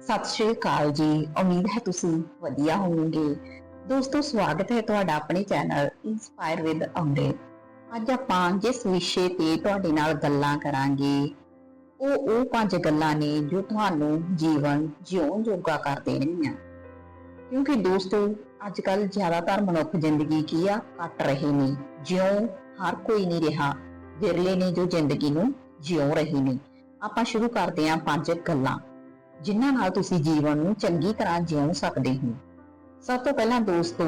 ਸਤਿ ਸ਼੍ਰੀ ਅਕਾਲ ਜੀ। ਉਮੀਦ ਹੈ ਤੁਸੀਂ ਵਧੀਆ ਹੋਵੋਗੇ। ਦੋਸਤੋ, ਸਵਾਗਤ ਹੈ ਤੁਹਾਡਾ ਆਪਣੇ ਚੈਨਲ ਇਨਸਪਾਇਰ ਵਿਦ ਅੰਮ੍ਰਿਤ ਅੱਜ ਆਪਾਂ ਜਿਸ ਵਿਸ਼ੇ ਤੇ ਤੁਹਾਡੇ ਨਾਲ ਗੱਲਾਂ ਕਰਾਂਗੇ, ਉਹ ਉਹ ਪੰਜ ਗੱਲਾਂ ਨੇ ਜੋ ਤੁਹਾਨੂੰ ਜੀਵਨ ਜਿਉਣ ਜੋਗਾ ਕਰ ਦੇਣਗੀਆਂ। ਕਿਉਂਕਿ ਦੋਸਤੋ ਅੱਜ ਕੱਲ ਜ਼ਿਆਦਾਤਰ ਮਨੁੱਖ ਜ਼ਿੰਦਗੀ ਕੀ ਆ? ਕੱਟ ਰਹੇ ਨੇ। ਜਿਉਂ ਹਰ ਕੋਈ ਨਹੀਂ ਰਿਹਾ। ਵਿਰਲੇ ਨੇ ਜੋ ਜ਼ਿੰਦਗੀ ਨੂੰ ਜਿਉਂ ਰਹੇ ਨੇ। ਆਪਾਂ ਸ਼ੁਰੂ ਕਰਦੇ ਹਾਂ ਪੰਜ ਗੱਲਾਂ। ਜਿਨ੍ਹਾਂ ਨਾਲ ਤੁਸੀਂ ਜੀਵਨ ਨੂੰ ਚੰਗੀ ਤਰ੍ਹਾਂ ਜਿਉ ਸਕਦੇ ਹੋ। ਸਭ ਤੋਂ ਪਹਿਲਾਂ ਦੋਸਤੋ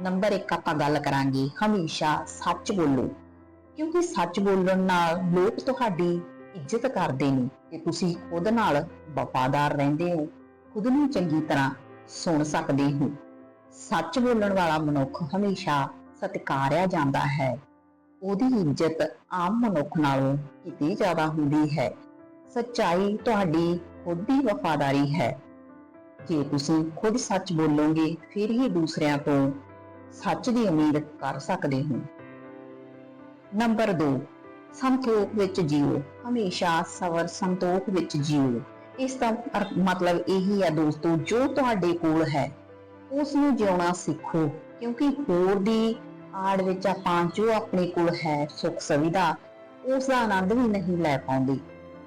ਨੰਬਰ 1 ਆਪਾਂ ਗੱਲ ਕਰਾਂਗੇ, ਹਮੇਸ਼ਾ ਸੱਚ ਬੋਲੋ। ਕਿਉਂਕਿ ਸੱਚ ਬੋਲਣ ਨਾਲ ਲੋਕ ਤੁਹਾਡੀ ਇੱਜ਼ਤ ਕਰਦੇ ਨੇ ਤੇ ਤੁਸੀਂ ਖੁਦ ਨਾਲ ਵਫਾਦਾਰ ਰਹਿੰਦੇ ਹੋ, ਖੁਦ ਨੂੰ ਚੰਗੀ ਤਰ੍ਹਾਂ ਸੁਣ ਸਕਦੇ ਹੋ। ਸੱਚ ਬੋਲਣ ਵਾਲਾ ਮਨੁੱਖ ਹਮੇਸ਼ਾ ਸਤਿਕਾਰਿਆ ਜਾਂਦਾ ਹੈ। ਉਹਦੀ ਇੱਜ਼ਤ ਆਮ ਮਨੁੱਖ ਨਾਲੋਂ ਕਿਤੇ ਜ਼ਿਆਦਾ ਹੁੰਦੀ ਹੈ। ਸੱਚਾਈ ਤੁਹਾਡੀ ਖੁਦ ਦੀ ਵਫਾਦਾਰੀ ਹੈ। ਜੇ ਤੁਸੀਂ ਖੁਦ ਸੱਚ ਬੋਲੋਗੇ, ਫਿਰ ਹੀ ਦੂਸਰਿਆਂ ਤੋਂ ਸੱਚ ਦੀ ਉਮੀਦ ਕਰ ਸਕਦੇ ਹੋ। ਨੰਬਰ 2 ਸੰਤੋਖ ਵਿੱਚ ਜੀਓ। ਹਮੇਸ਼ਾ ਸਬਰ ਸੰਤੋਖ ਵਿੱਚ ਜੀਓ। ਇਸ ਦਾ ਮਤਲਬ ਇਹੀ ਹੈ ਦੋਸਤੋ, ਜੋ ਤੁਹਾਡੇ ਕੋਲ ਹੈ ਉਸ ਨੂੰ ਜਿਉਣਾ ਸਿੱਖੋ। ਕਿਉਂਕਿ ਹੋਰ ਦੀ ਆੜ ਵਿੱਚ ਆਪਾਂ ਜੋ ਆਪਣੇ ਕੋਲ ਹੈ ਸੁੱਖ ਸੁਵਿਧਾ ਉਸ ਦਾ ਆਨੰਦ ਵੀ ਨਹੀਂ ਲੈ ਪਾਉਂਦੇ।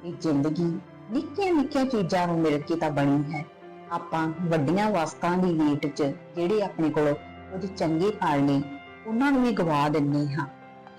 ਇਹ ਜ਼ਿੰਦਗੀ ਨਿੱਕੀਆਂ ਨਿੱਕੀਆਂ ਚੀਜ਼ਾਂ ਨੂੰ ਮਿਲ ਕੇ ਤਾਂ ਬਣੀ ਹੈ। ਆਪਾਂ ਵੱਡੀਆਂ ਵਸਤਾਂ ਦੀ ਵੇਟ 'ਚ ਜਿਹੜੇ ਆਪਣੇ ਕੋਲ ਕੁਝ ਚੰਗੇ ਪਲ ਨੇ, ਉਹਨਾਂ ਨੂੰ ਵੀ ਗਵਾ ਦਿੰਨੇ ਹਾਂ।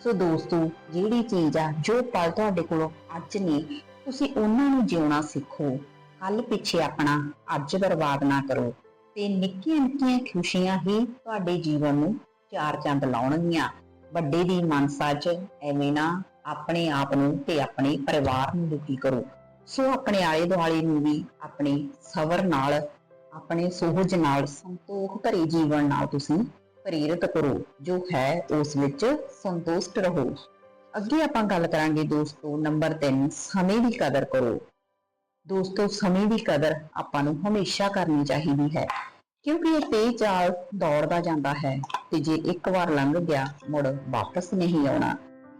ਸੋ ਦੋਸਤੋ, ਜਿਹੜੀ ਚੀਜ਼ ਆ, ਜੋ ਪਲ ਤੁਹਾਡੇ ਕੋਲ ਅੱਜ ਨੇ, ਤੁਸੀਂ ਉਹਨਾਂ ਨੂੰ ਜਿਉਣਾ ਸਿੱਖੋ। ਕੱਲ ਪਿੱਛੇ ਆਪਣਾ ਅੱਜ ਬਰਬਾਦ ਨਾ ਕਰੋ ਤੇ ਨਿੱਕੀਆਂ ਨਿੱਕੀਆਂ ਖੁਸ਼ੀਆਂ ਹੀ ਤੁਹਾਡੇ ਜੀਵਨ ਨੂੰ ਚਾਰ ਚੰਦ ਲਾਉਣਗੀਆਂ। ਵੱਡੇ ਦੀ ਮਨਸਾ 'ਚ ਐਵੇਂ ਨਾ ਆਪਣੇ ਆਪ ਨੂੰ ਤੇ ਆਪਣੇ ਪਰਿਵਾਰ ਨੂੰ ਦੁਖੀ ਕਰੋ। ਸੋ ਆਪਣੇ ਆਲੇ ਦੁਆਲੇ ਨੂੰ ਵੀ ਆਪਣੇ ਸਬਰ ਨਾਲ, ਆਪਣੇ ਸੋਹਜ ਨਾਲ, ਸੰਤੋਖ ਭਰੇ ਜੀਵਨ ਨਾਲ ਤੁਸੀਂ ਪ੍ਰੇਰਿਤ ਕਰੋ, ਜੋ ਹੈ ਉਸ ਵਿੱਚ ਸੰਤੁਸ਼ਟ ਰਹੋ। ਅੱਗੇ ਆਪਾਂ ਗੱਲ ਕਰਾਂਗੇ ਦੋਸਤੋ ਨੰਬਰ 3 ਸਮੇਂ ਦੀ ਕਦਰ ਕਰੋ। ਦੋਸਤੋ, ਸਮੇਂ ਦੀ ਕਦਰ ਆਪਾਂ ਨੂੰ ਹਮੇਸ਼ਾ ਕਰਨੀ ਚਾਹੀਦੀ ਹੈ, ਕਿਉਂਕਿ ਇਹ ਤੇਜ਼ ਚਾਲ ਦੌੜਦਾ ਜਾਂਦਾ ਹੈ ਤੇ ਜੇ ਇੱਕ ਵਾਰ ਲੰਘ ਗਿਆ, ਮੁੜ ਵਾਪਸ ਨਹੀਂ ਆਉਣਾ।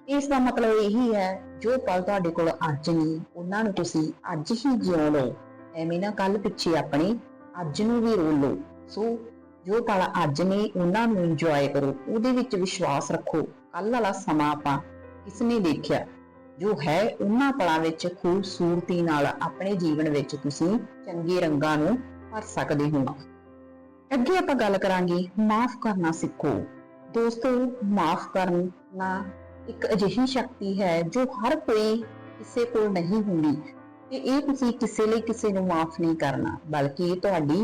ਇਸ ਦਾ ਮਤਲਬ ਇਹੀ ਹੈ, ਜੋ ਪਲ ਤੁਹਾਡੇ ਕੋਲ ਅੱਜ ਨਹੀਂ, ਉਹਨਾਂ ਨੂੰ ਤੁਸੀਂ ਅੱਜ ਹੀ ਜਿਉ ਲਓ। ਐਵੇਂ ਨਾ ਕੱਲ ਪਿੱਛੇ ਆਪਣੇ ਅੱਜ ਨੂੰ ਵੀ ਰੋ ਲਓ। ਸੋ, ਜੋ ਪਲ ਅੱਜ ਨੇ, ਉਹਨਾਂ ਨੂੰ ਇੰਜੋਏ ਕਰੋ। ਉਹਦੇ ਵਿੱਚ ਵਿਸ਼ਵਾਸ ਰੱਖੋ। ਕੱਲ ਵਾਲਾ ਸਮਾਂ ਆਪਾਂ ਕਿਸ ਨੇ ਦੇਖਿਆ? ਜੋ ਹੈ, ਉਹਨਾਂ ਪਲਾਂ ਵਿੱਚ ਖੂਬਸੂਰਤੀ ਨਾਲ ਆਪਣੇ ਜੀਵਨ ਵਿੱਚ ਤੁਸੀਂ ਚੰਗੇ ਰੰਗਾਂ ਨੂੰ ਭਰ ਸਕਦੇ ਹੋ। ਅੱਗੇ ਆਪਾਂ ਗੱਲ ਕਰਾਂਗੇ ਮਾਫ ਕਰਨਾ ਸਿੱਖੋ। ਦੋਸਤੋ, ਮਾਫ ਕਰਨਾ ਇੱਕ ਅਜਿਹੀ ਸ਼ਕਤੀ ਹੈ ਜੋ ਹਰ ਕੋਈ ਕਿਸੇ ਕੋਲ ਨਹੀਂ ਹੁੰਦੀ ਤੇ ਇਹ ਤੁਸੀਂ ਕਿਸੇ ਲਈ ਕਿਸੇ ਨੂੰ ਮਾਫ ਨਹੀਂ ਕਰਨਾ, ਬਲਕਿ ਇਹ ਤੁਹਾਡੀ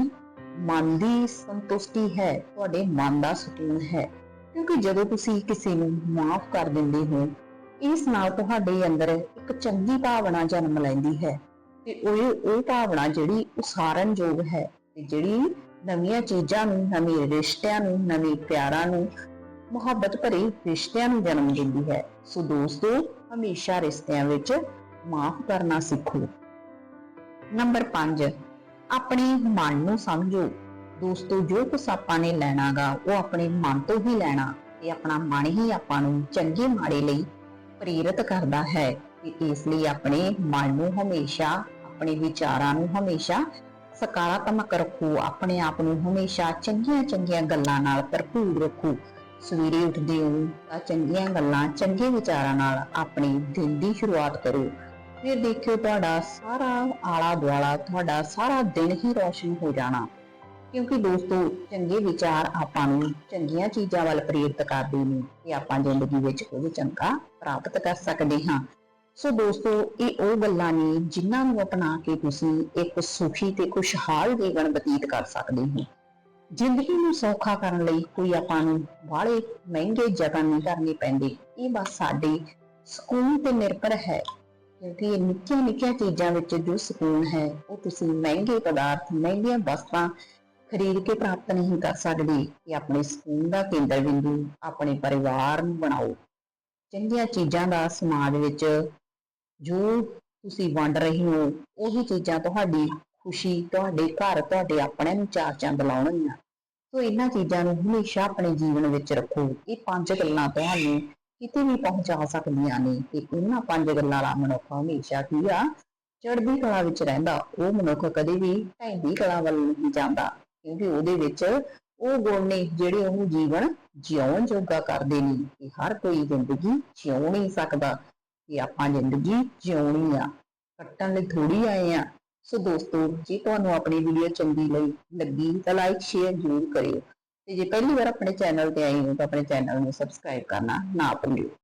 ਮਨ ਦੀ ਸੰਤੁਸ਼ਟੀ ਹੈ, ਤੁਹਾਡੇ ਮਨ ਦਾ ਸਕੂਨ ਹੈ। ਕਿਉਂਕਿ ਜਦੋਂ ਤੁਸੀਂ ਕਿਸੇ ਨੂੰ ਮਾਫ ਕਰ ਦਿੰਦੇ ਹੋ, ਇਸ ਨਾਲ ਤੁਹਾਡੇ ਅੰਦਰ ਇੱਕ ਚੰਗੀ ਭਾਵਨਾ ਜਨਮ ਲੈਂਦੀ ਹੈ ਤੇ ਉਹ ਉਹ ਭਾਵਨਾ ਜਿਹੜੀ ਉਸਾਰਨਯੋਗ ਹੈ ਤੇ ਜਿਹੜੀ ਨਵੀਆਂ ਚੀਜ਼ਾਂ ਨੂੰ, ਨਵੇਂ ਰਿਸ਼ਤਿਆਂ ਨੂੰ, ਨਵੇਂ ਪਿਆਰਾਂ ਨੂੰ ਮੁਹੱਬਤ ਭਰੇ ਰਿਸ਼ਤਿਆਂ ਨੂੰ ਜਨਮ ਦਿੰਦੀ ਹੈ। ਸੋ ਦੋਸਤੋ ਹਮੇਸ਼ਾ ਰਿਸ਼ਤਿਆਂ ਵਿੱਚ ਮਾਫ ਕਰਨਾ ਸਿੱਖੋ। ਨੰਬਰ 5 ਆਪਣੇ ਮਨ ਨੂੰ ਸਮਝੋ। ਦੋਸਤੋ, ਜੋ ਕੁਛ ਆਪਾਂ ਨੇ ਲੈਣਾਗਾ, ਉਹ ਆਪਣੇ ਮਨ ਤੋਂ ਹੀ ਲੈਣਾ ਤੇ ਆਪਣਾ ਮਨ ਹੀ ਆਪਾਂ ਨੂੰ ਚੰਗੇ ਮਾੜੇ ਲਈ ਪ੍ਰੇਰਿਤ ਕਰਦਾ ਹੈ ਤੇ ਇਸ ਲਈ ਆਪਣੇ ਮਨ ਨੂੰ ਹਮੇਸ਼ਾ, ਆਪਣੇ ਵਿਚਾਰਾਂ ਨੂੰ ਹਮੇਸ਼ਾ ਸਕਾਰਾਤਮਕ ਰੱਖੋ, ਆਪਣੇ ਆਪ ਨੂੰ ਹਮੇਸ਼ਾ ਚੰਗੀਆਂ ਚੰਗੀਆਂ ਗੱਲਾਂ ਨਾਲ ਭਰਪੂਰ ਰੱਖੋ। ਸਵੇਰੇ ਉੱਠਦੇ ਹੋ ਤਾਂ ਚੰਗੀਆਂ ਗੱਲਾਂ ਚੰਗੇ ਵਿਚਾਰਾਂ ਨਾਲ ਆਪਣੇ ਦਿਨ ਦੀ ਸ਼ੁਰੂਆਤ ਕਰੋ। ਫਿਰ ਦੇਖਿਓ ਤੁਹਾਡਾ ਸਾਰਾ ਆਲਾ ਦੁਆਲਾ ਤੁਹਾਡਾ ਸਾਰਾ ਦਿਨ ਹੀ ਰੌਸ਼ਨ ਹੋ ਜਾਣਾ। ਕਿਉਂਕਿ ਦੋਸਤੋ, ਚੰਗੇ ਵਿਚਾਰ ਆਪਾਂ ਨੂੰ ਚੰਗੀਆਂ ਚੀਜ਼ਾਂ ਵੱਲ ਪ੍ਰੇਰਿਤ ਕਰਦੇ ਨੇ ਕਿ ਆਪਾਂ ਜ਼ਿੰਦਗੀ ਵਿੱਚ ਕੁਝ ਚੰਗਾ ਪ੍ਰਾਪਤ ਕਰ ਸਕਦੇ ਹਾਂ। ਸੋ ਦੋਸਤੋ, ਇਹ ਉਹ ਗੱਲਾਂ ਨੇ ਜਿਨ੍ਹਾਂ ਨੂੰ ਅਪਣਾ ਕੇ ਤੁਸੀਂ ਇੱਕ ਸੁਖੀ ਤੇ ਖੁਸ਼ਹਾਲ ਜੀਵਨ ਬਤੀਤ ਕਰ ਸਕਦੇ ਹੋ। ਜ਼ਿੰਦਗੀ ਨੂੰ ਸੌਖਾ ਕਰਨ ਲਈ ਕੋਈ ਆਪਾਂ ਨੂੰ ਬਾਹਲੇ ਮਹਿੰਗੇ ਯਤਨ ਨਹੀਂ ਕਰਨੇ ਪੈਂਦੇ। ਇਹ ਬਸ ਸਾਡੇ ਸਕੂਨ ਤੇ ਨਿਰਭਰ ਹੈ। ਕਿਉਂਕਿ ਇਹ ਨਿੱਕੀਆਂ ਨਿੱਕੀਆਂ ਚੀਜ਼ਾਂ ਵਿੱਚ ਜੋ ਸਕੂਨ ਹੈ, ਉਹ ਤੁਸੀਂ ਮਹਿੰਗੇ ਪਦਾਰਥ, ਮਹਿੰਗੀਆਂ ਵਸਤਾਂ ਖਰੀਦ ਕੇ ਪ੍ਰਾਪਤ ਨਹੀਂ ਕਰ ਸਕਦੇ। ਕਿ ਆਪਣੇ ਸਕੂਨ ਦਾ ਕੇਂਦਰ ਬਿੰਦੂ, ਆਪਣੇ ਪਰਿਵਾਰ ਨੂੰ ਬਣਾਓ। ਚੰਗੀਆਂ ਚੀਜ਼ਾਂ ਦਾ ਸਮਾਜ ਵਿੱਚ ਜੋ ਤੁਸੀਂ ਵੰਡ ਰਹੇ ਹੋ, ਉਹੀ ਚੀਜ਼ਾਂ ਤੁਹਾਡੀ ਖੁਸ਼ੀ ਤੁਹਾਡੇ ਘਰ, ਤੁਹਾਡੇ ਆਪਣੇ ਨੂੰ ਚਾਰ ਚੰਦ ਲਾਉਣਗੀਆਂ। ਸੋ ਇਹਨਾਂ ਚੀਜ਼ਾਂ ਨੂੰ ਹਮੇਸ਼ਾ ਆਪਣੇ ਜੀਵਨ ਵਿੱਚ ਰੱਖੋ। ਇਹ ਪੰਜ ਗੱਲਾਂ ਤੁਹਾਨੂੰ ਕਿਤੇ ਵੀ ਪਹੁੰਚਾ ਸਕਦੀਆਂ ਨੇ ਤੇ ਇਹਨਾਂ ਪੰਜ ਗੱਲਾਂ ਦਾ ਮਨੁੱਖ ਹਮੇਸ਼ਾ ਕੀ ਆ? ਚੜ੍ਹਦੀ ਕਲਾ ਵਿੱਚ ਰਹਿੰਦਾ। ਉਹ ਮਨੁੱਖ ਕਦੇ ਵੀ ਢਹਿੰਦੀ ਕਲਾ ਵੱਲ ਨਹੀਂ ਜਾਂਦਾ ਕਿਉਂਕਿ ਉਹਦੇ ਵਿੱਚ ਉਹ ਗੁਣ ਨੇ ਜਿਹੜੇ ਉਹਨੂੰ ਜੀਵਨ ਜਿਉਣ ਜੋਗਾ ਕਰਦੇ ਨੇ ਕਿ ਹਰ ਕੋਈ ਜ਼ਿੰਦਗੀ ਜਿਉ ਨਹੀਂ ਸਕਦਾ। ਕਿ ਆਪਾਂ ਜ਼ਿੰਦਗੀ ਜਿਉਣੀ ਆ। ਕੱਟਣ ਲਈ ਥੋੜੀ ਆਏ ਆ। ਸੋ ਦੋਸਤੋ, ਜੇ ਤੁਹਾਨੂੰ ਆਪਣੀ ਵੀਡੀਓ ਚੰਗੀ ਲਈ ਲੱਗੀ, ਤਾਂ ਲਾਈਕ ਸ਼ੇਅਰ ਜ਼ਰੂਰ ਕਰਿਓ। ਤੇ ਜੇ ਪਹਿਲੀ ਵਾਰ ਆਪਣੇ ਚੈਨਲ ਤੇ ਆਏ ਹੋ, ਤਾਂ ਆਪਣੇ ਚੈਨਲ ਨੂੰ ਸਬਸਕ੍ਰਾਈਬ ਕਰਨਾ ਨਾ ਭੁੱਲਿਓ।